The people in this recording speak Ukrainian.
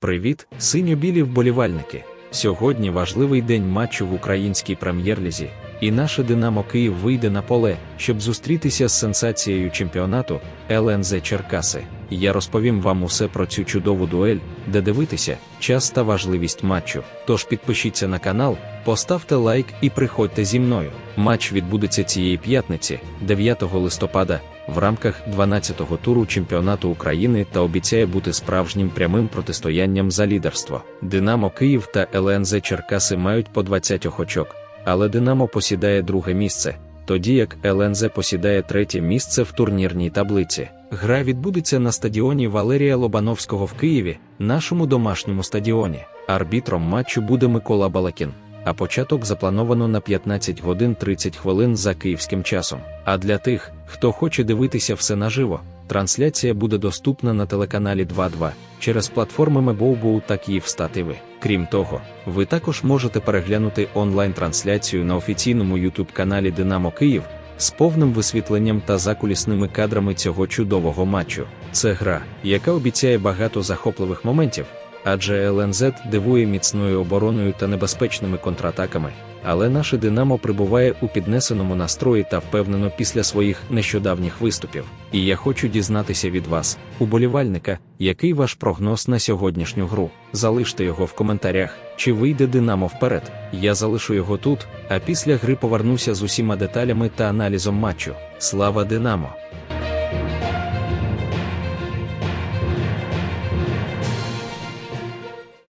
Привіт, синьо-білі вболівальники! Сьогодні важливий день матчу в українській прем'єр-лізі, і наше Динамо Київ вийде на поле, щоб зустрітися з сенсацією чемпіонату ЛНЗ Черкаси. Я розповім вам усе про цю чудову дуель, де дивитися, час та важливість матчу. Тож підпишіться на канал, поставте лайк і приходьте зі мною. Матч відбудеться цієї п'ятниці, 9 листопада, в рамках 12-го туру чемпіонату України та обіцяє бути справжнім прямим протистоянням за лідерство. Динамо Київ та ЛНЗ Черкаси мають по 20 очок, але Динамо посідає друге місце, тоді як ЛНЗ посідає третє місце в турнірній таблиці. Гра відбудеться на стадіоні Валерія Лобановського в Києві, нашому домашньому стадіоні. Арбітром матчу буде Микола Балакін а початок заплановано на 15 годин 30 хвилин за київським часом. А для тих, хто хоче дивитися все наживо, трансляція буде доступна на телеканалі 2.2 через платформи Мебоубоу та Київстат ТВ. Крім того, ви також можете переглянути онлайн-трансляцію на офіційному YouTube каналі Динамо Київ з повним висвітленням та закулісними кадрами цього чудового матчу. Це гра, яка обіцяє багато захопливих моментів адже ЛНЗ дивує міцною обороною та небезпечними контратаками, але наше Динамо прибуває у піднесеному настрої та впевнено після своїх нещодавніх виступів. І я хочу дізнатися від вас, уболівальника, який ваш прогноз на сьогоднішню гру. Залиште його в коментарях, чи вийде Динамо вперед. Я залишу його тут, а після гри повернуся з усіма деталями та аналізом матчу. Слава Динамо!